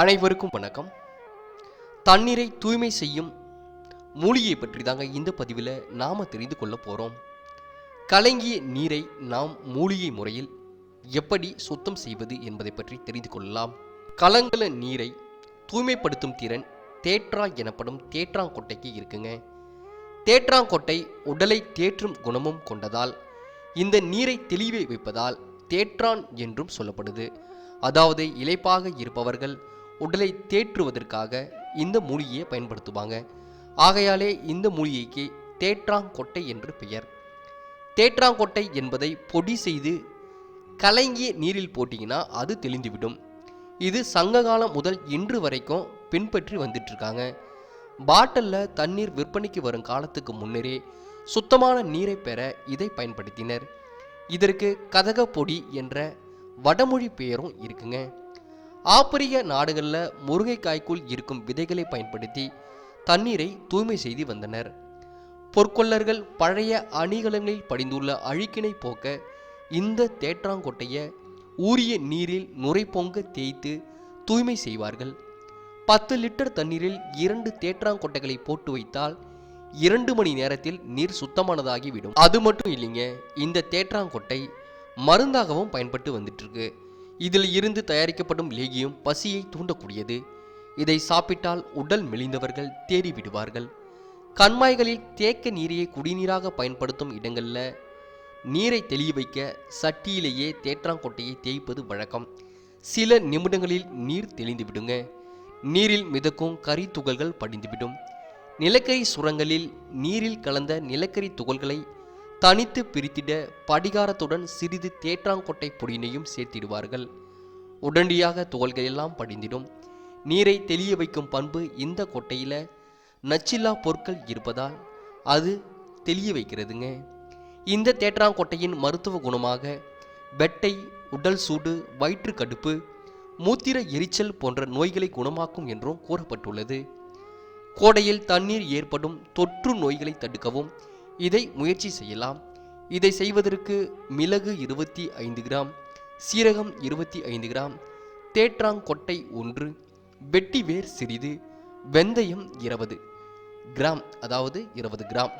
அனைவருக்கும் வணக்கம். தண்ணீரை தூய்மை செய்யும் மூலிகை பற்றி தாங்க இந்த பதிவில் நாம் தெரிந்து கொள்ள போகிறோம் கலங்கிய நீரை நாம் மூலிகை முறையில் எப்படி சுத்தம் செய்வது என்பதை பற்றி தெரிந்து கொள்ளலாம். கலங்கல நீரை தூய்மைப்படுத்தும் திறன் தேற்றா எனப்படும் தேற்றாங்கொட்டைக்கு இருக்குங்க. தேற்றாங்கொட்டை உடலை தேற்றும் குணமும் கொண்டதால் இந்த நீரை தெளிவை வைப்பதால் தேற்றான் என்றும் சொல்லப்படுது. அதாவது இழைப்பாக இருப்பவர்கள் உடலை தேற்றுவதற்காக இந்த மூலிகையை பயன்படுத்துவாங்க. ஆகையாலே இந்த மூலிகைக்கு தேற்றாங்கொட்டை என்று பெயர். தேற்றாங்கொட்டை என்பதை பொடி செய்து கலங்கிய நீரில் போட்டிங்கன்னா அது தெளிந்துவிடும். இது சங்ககாலம் முதல் இன்று வரைக்கும் பின்பற்றி வந்துட்டுருக்காங்க. பாட்டிலில் தண்ணீர் விற்பனைக்கு வரும் காலத்துக்கு முன்னரே சுத்தமான நீரை பெற இதை பயன்படுத்தினர். இதற்கு கதக பொடி என்ற வடமொழி பெயரும் இருக்குங்க. ஆப்பிரிக்க நாடுகளில் முருங்கைக்காய்க்குள் இருக்கும் விதைகளை பயன்படுத்தி தண்ணீரை தூய்மை செய்து வந்தனர். பொற்கொள்ளர்கள் பழைய அணிகலங்களில் படிந்துள்ள அழுக்கினை போக்க இந்த தேற்றாங்கொட்டைய ஊறிய நீரில் நுரை பொங்க தேய்த்து தூய்மை செய்வார்கள். பத்து லிட்டர் தண்ணீரில் இரண்டு தேற்றாங்கொட்டைகளை போட்டு வைத்தால் இரண்டு மணி நேரத்தில் நீர் சுத்தமானதாகிவிடும் அது மட்டும் இல்லைங்க இந்த தேற்றாங்கொட்டை மருந்தாகவும் பயன்பட்டு வந்துட்டுருக்கு. இதில் இருந்து தயாரிக்கப்படும் லேகியம் பசியை தூண்டக்கூடியது. இதை சாப்பிட்டால் உடல் மெலிந்தவர்கள் தேறி விடுவார்கள் கண்மாய்களில் தேக்க நீரையை குடிநீராக பயன்படுத்தும் இடங்களில் நீரை தெளிய வைக்க சட்டியிலேயே தேற்றாங்கொட்டையை தேய்ப்பது வழக்கம். சில நிமிடங்களில் நீர் தெளிந்துவிடுங்க. நீரில் மிதக்கும் கறி துகள்கள் படிந்துவிடும். நிலக்கரி சுரங்களில் நீரில் கலந்த நிலக்கரி துகள்களை தனித்து பிரித்திட படிகாரத்துடன் சிறிது தேற்றாங்கொட்டை பொடியினையும் சேர்த்திடுவார்கள். உடனடியாக துகள்கள் எல்லாம் படிந்திடும். நீரை தெளிய வைக்கும் பண்பு இந்த கொட்டையில நச்சில்லா பொருட்கள் இருப்பதால் அது தெளிய வைக்கிறதுங்க. இந்த தேற்றாங்கொட்டையின் மருத்துவ குணமாக வெட்டை உடல் சூடு வயிற்று கடுப்பு மூத்திர எரிச்சல் போன்ற நோய்களை குணமாக்கும் என்றும் கூறப்பட்டுள்ளது. கோடையில் தண்ணீர் ஏற்படும் தொற்று நோய்களை தடுக்கவும் இதை முயற்சி செய்யலாம். இதை செய்வதற்கு மிளகு இருபத்தி ஐந்து கிராம் சீரகம் இருபத்தி ஐந்து கிராம் தேற்றாங்கொட்டை ஒன்று வெட்டி வேர் சிறிது வெந்தயம் இருபது கிராம் அதாவது இருபது கிராம்.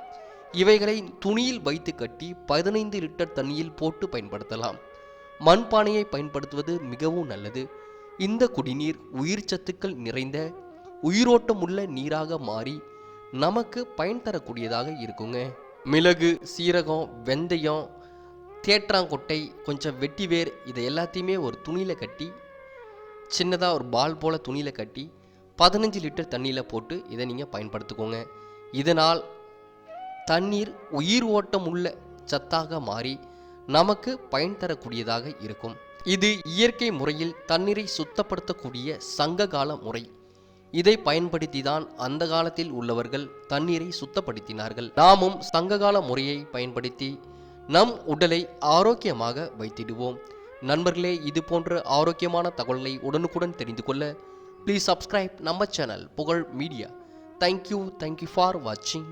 இவைகளை துணியில் வைத்து கட்டி பதினைந்து லிட்டர் தண்ணியில் போட்டு பயன்படுத்தலாம். மண்பானையை பயன்படுத்துவது மிகவும் நல்லது. இந்த குடிநீர் உயிர் சத்துக்கள் நிறைந்த உயிரோட்டமுள்ள நீராக மாறி நமக்கு பயன் தரக்கூடியதாக இருக்குங்க. மிளகு சீரகம் வெந்தயம் தேற்றாங்கொட்டை கொஞ்சம் வெட்டிவேர் இதை எல்லாத்தையுமே ஒரு துணியில் கட்டி சின்னதாக ஒரு பால் போல் துணியில் கட்டி பதினஞ்சு லிட்டர் தண்ணியில் போட்டு இதை நீங்கள் பயன்படுத்திக்கோங்க. இதனால் தண்ணீர் உயிர் ஓட்டம் உள்ள சத்தாக மாறி நமக்கு பயன் தரக்கூடியதாக இருக்கும். இது இயற்கை முறையில் தண்ணீரை சுத்தப்படுத்தக்கூடிய சங்ககால முறை. இதை பயன்படுத்தி தான் அந்த காலத்தில் உள்ளவர்கள் தண்ணீரை சுத்தப்படுத்தினார்கள். நாமும் சங்ககால முறையை பயன்படுத்தி நம் உடலை ஆரோக்கியமாக வைத்திடுவோம். நண்பர்களே இது போன்ற ஆரோக்கியமான தகவல்களை உடனுக்குடன் தெரிந்து கொள்ள ப்ளீஸ் சப்ஸ்கிரைப் நம்ம channel Pugazh media. Thank you thank you for வாட்சிங்